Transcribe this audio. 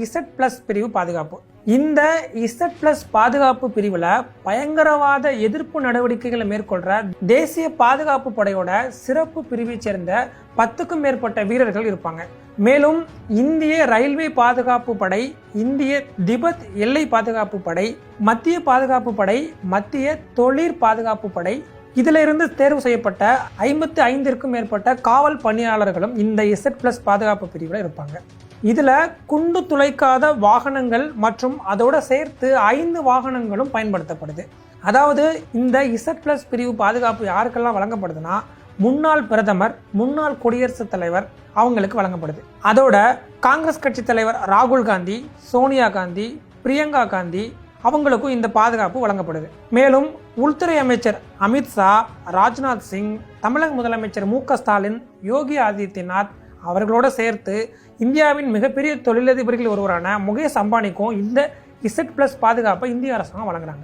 Z plus பிரிவு பாதுகாப்பு. இந்த இசட் பிளஸ் பாதுகாப்பு பிரிவில் பயங்கரவாத எதிர்ப்பு நடவடிக்கைகளை மேற்கொள்கிற தேசிய பாதுகாப்பு படையோட சிறப்பு பிரிவைச் சேர்ந்த பத்துக்கும் மேற்பட்ட வீரர்கள் இருப்பாங்க. மேலும் இந்திய ரயில்வே பாதுகாப்பு படை இந்திய திபெத் எல்லை பாதுகாப்பு படை மத்திய பாதுகாப்பு படை மத்திய தொழிற் பாதுகாப்பு படை. இதில் இருந்து தேர்வு செய்யப்பட்ட ஐம்பத்தி ஐந்திற்கும் மேற்பட்ட காவல் பணியாளர்களும் இந்த இசட் பிளஸ் பாதுகாப்பு பிரிவில் இருப்பாங்க. இதில் குண்டு துளைக்காத வாகனங்கள் மற்றும் அதோடு சேர்த்து ஐந்து வாகனங்களும் பயன்படுத்தப்படுது. அதாவது இந்த இசட் பிளஸ் பிரிவு பாதுகாப்பு யாருக்கெல்லாம் வழங்கப்படுதுன்னா முன்னாள் பிரதமர் முன்னாள் குடியரசுத் தலைவர் அவங்களுக்கு வழங்கப்படுது. அதோட காங்கிரஸ் கட்சி தலைவர் ராகுல் காந்தி சோனியா காந்தி பிரியங்கா காந்தி அவங்களுக்கும் இந்த பாதுகாப்பு வழங்கப்படுது. மேலும் உள்துறை அமைச்சர் அமித்ஷா ராஜ்நாத் சிங் தமிழக முதலமைச்சர் மு க ஸ்டாலின் யோகி ஆதித்யநாத் அவர்களோடு சேர்த்து இந்தியாவின் மிகப்பெரிய தொழிலதிபர்கள் ஒருவரான முகேஷ் அம்பானிக்கும் இந்த இசட் பிளஸ் பாதுகாப்பை இந்திய அரசாங்கம் வழங்குறாங்க.